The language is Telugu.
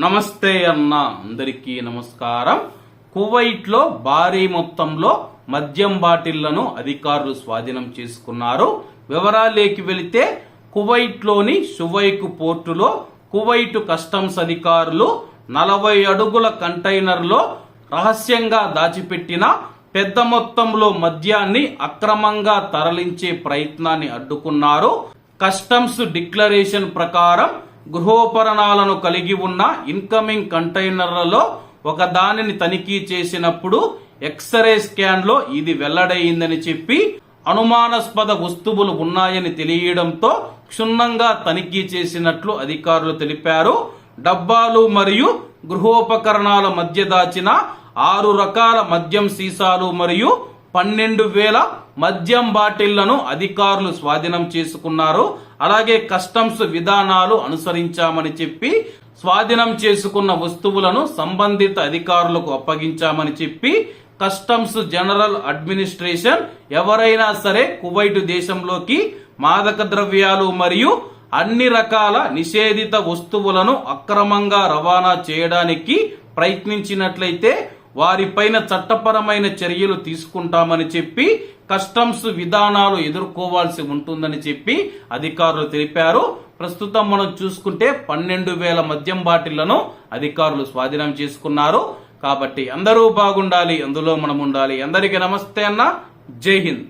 నమస్తే అన్న అందరికీ నమస్కారం. కువైట్లో భారీ మొత్తంలో మద్యం బాటిళ్ళను అధికారులు స్వాధీనం చేసుకున్నారు. వివరాలేకి వెళితే కువైట్లోని సువైకు పోర్టులో కువైట్ కస్టమ్స్ అధికారులు నలభై అడుగుల కంటైనర్లో రహస్యంగా దాచిపెట్టిన పెద్ద మొత్తంలో మద్యాన్ని అక్రమంగా తరలించే ప్రయత్నాన్ని అడ్డుకున్నారు. కస్టమ్స్ డిక్లరేషన్ ప్రకారం గృహోపరణాలను కలిగి ఉన్న ఇన్కమింగ్ కంటైనర్లలో ఒక దానిని తనిఖీ చేసినప్పుడు ఎక్స్రే స్కాన్లో ఇది వెల్లడైందని చెప్పి అనుమానాస్పద వస్తువులు ఉన్నాయని తెలియడంతో క్షుణ్ణంగా తనిఖీ చేసినట్లు అధికారులు తెలిపారు. డబ్బాలు మరియు గృహోపకరణాల మధ్య దాచిన ఆరు రకాల మద్యం సీసాలు మరియు పన్నెండు వేల మద్యం బాటిళ్ళను అధికారులు స్వాధీనం చేసుకున్నారు. అలాగే కస్టమ్స్ విధానాలు అనుసరించామని చెప్పి స్వాధీనం చేసుకున్న వస్తువులను సంబంధిత అధికారులకు అప్పగించామని చెప్పి కస్టమ్స్ జనరల్ అడ్మినిస్ట్రేషన్ ఎవరైనా సరే కువైట్ దేశంలోకి మాదక ద్రవ్యాలు మరియు అన్ని రకాల నిషేధిత వస్తువులను అక్రమంగా రవాణా చేయడానికి ప్రయత్నించినట్లయితే వారిపైన చట్టపరమైన చర్యలు తీసుకుంటామని చెప్పి కస్టమ్స్ విధానాలు ఎదుర్కోవాల్సి ఉంటుందని చెప్పి అధికారులు తెలిపారు. ప్రస్తుతం మనం చూసుకుంటే పన్నెండు వేల మద్యం బాటిళ్ళను అధికారులు స్వాధీనం చేసుకున్నారు. కాబట్టి అందరూ బాగుండాలి అందులో మనం ఉండాలి. అందరికీ నమస్తే అన్న. జై హింద్.